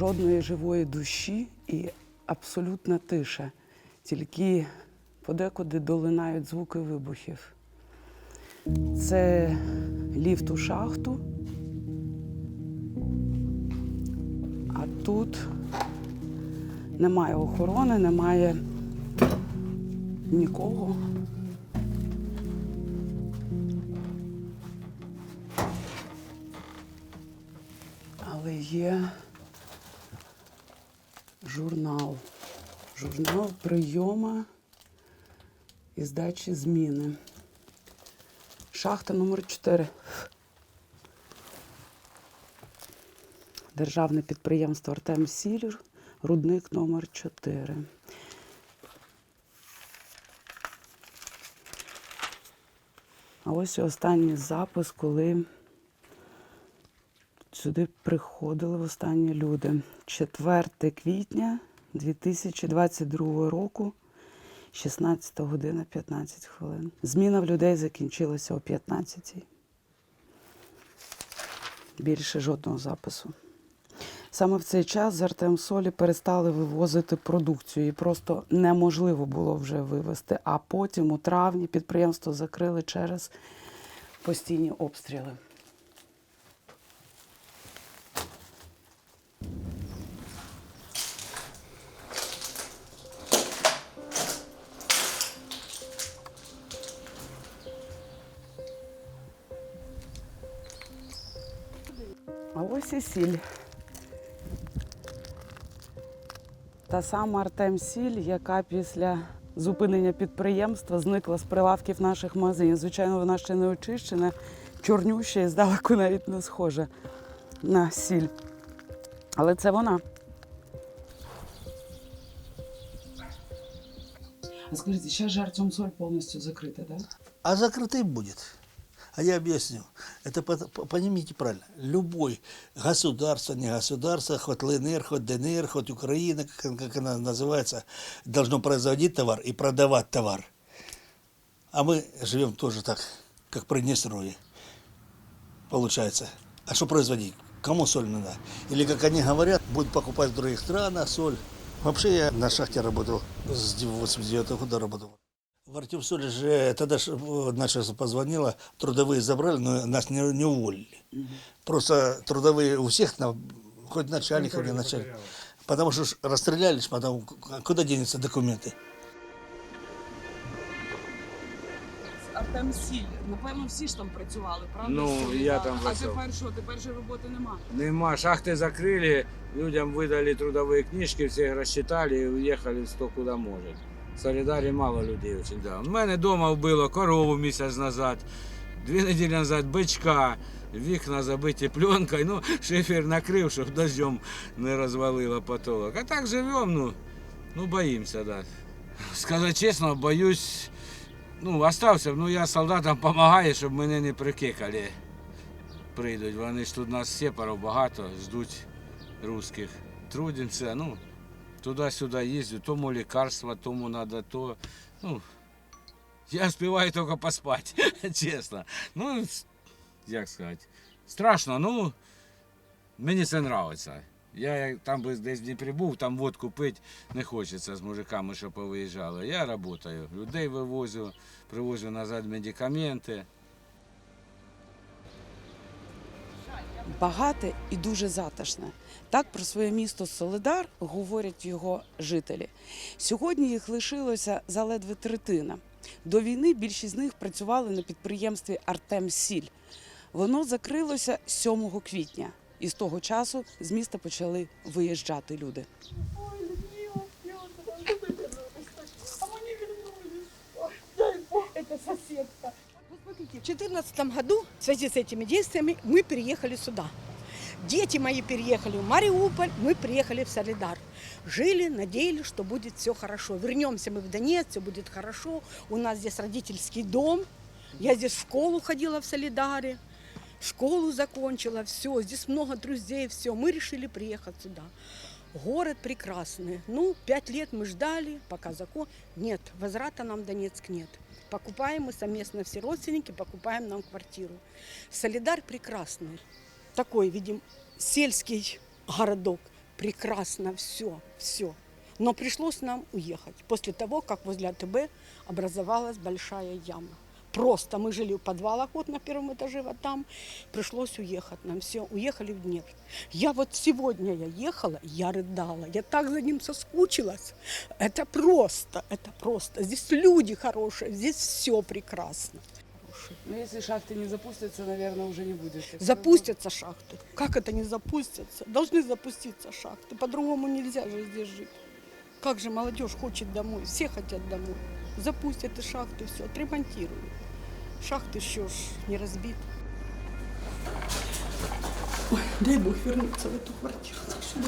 жодної живої душі і абсолютна тиша. Тільки подекуди долинають звуки вибухів. Це ліфт у шахту. А тут немає охорони, немає нікого. Але є журнал. Журнал прийома і здачі зміни. Шахта номер 4. Державне підприємство Артем Сілір, рудник номер 4. А ось і останній запис, коли сюди приходили останні люди. 4 квітня 2022 року, 16 година 15 хвилин. Зміна в людей закінчилася о 15. Більше жодного запису. Саме в цей час з Артем Солі перестали вивозити продукцію. Її просто неможливо було вже вивезти. А потім у травні підприємство закрили через постійні обстріли. А ось і сіль. Та сама Артем Сіль, яка після зупинення підприємства зникла з прилавків наших магазинів. Звичайно, вона ще не очищена, чорнюща і здалеку навіть не схожа на сіль. Але це вона. А скажіть, зараз же Артем Соль повністю закрита, так? А закрытый будет. А я объясню. Это по- по- поймите правильно. Любой государство, не государство, хоть ЛНР, хоть ДНР, хоть Украина, как, как она называется, должно производить товар и продавать товар. А мы живем тоже так, как Приднестровье. Получается. А что производить? Кому соль надо? Или, как они говорят, будут покупать в других странах соль. Вообще я на шахте работал, с 89 года работал. В Артемсоле же тогда ж, э, начальство позвонило, трудовые забрали, но нас не, не уволили. Просто трудовые у всех, на, хоть начальник, хоть не начальник. Потому что ж расстрелялись, потом к- куда денутся документы? Артем Сіль, напевно, всі ж там працювали, правда? Ну, Сіль, я да. там А працював. тепер що? Тепер же роботи нема. Нема, шахты закрыли, людям выдали трудовые книжки, всех рассчитали и уехали кто куда может. В Солидарі мало людей очень, да. У мене вдома вбило корову місяць назад, дві неділі назад бичка, вікна забиті пленкою, ну, шифер накрив, щоб дождем не розвалило потолок. А так живемо, ну, ну боїмося, да. Сказати чесно, боюсь, ну, остався, ну я солдатам допомагаю, щоб мене не прикикали прийдуть. Вони ж тут нас сепарів багато, ждуть русських. Трудимося, ну, туди-сюди їздю, тому лікарства, тому треба то. Ну, я співаю тільки поспати, чесно. Ну, як сказати, страшно, ну, мені це подобається. Я там би десь в Дніпрі був, там водку пити не хочеться з мужиками, що повиїжджали. Я працюю, людей вивозю, привозю назад медикаменти. Багате і дуже затишне. Так про своє місто Солидар говорять його жителі. Сьогодні їх лишилося заледве третина. До війни більшість з них працювали на підприємстві Артем Сіль. Воно закрилося 7 квітня, і з того часу з міста почали виїжджати люди. Ой, Людмила Федоровна, в 2014 году в связи с этими действиями мы переехали сюда. Дети мои переехали в Мариуполь, мы приехали в Солидар. Жили, надеялись, что будет все хорошо. Вернемся мы в Донецк, все будет хорошо. У нас здесь родительский дом. Я здесь в школу ходила в Солидаре. Школу закончила, все. Здесь много друзей, все. Мы решили приехать сюда. Город прекрасный. Ну, пять лет мы ждали, пока закон. Нет, возврата нам в Донецк нет. Покупаем мы совместно все родственники, покупаем нам квартиру. Солидар прекрасный. Такой, видим, сельский городок. прекрасно, все, все. Но пришлось нам уехать после того, как возле АТБ образовалась большая яма. Просто мы жили в подвалах вот на первом этаже, вот там. Пришлось уехать нам. Все, уехали в Днепр. Я вот сегодня я ехала, я рыдала. Я так за ним соскучилась. Это просто, это просто. Здесь люди хорошие, здесь все прекрасно. Ну, если шахты не запустятся, наверное, уже не будет. Запустятся шахты. Как это не запустятся? Должны запуститься шахты. По-другому нельзя же здесь жить. Как же молодежь хочет домой, все хотят домой. Запустят и шахты, все, отремонтируют. Шахты еще ж не разбиты. Ой, дай Бог вернуться в эту квартиру. Так что,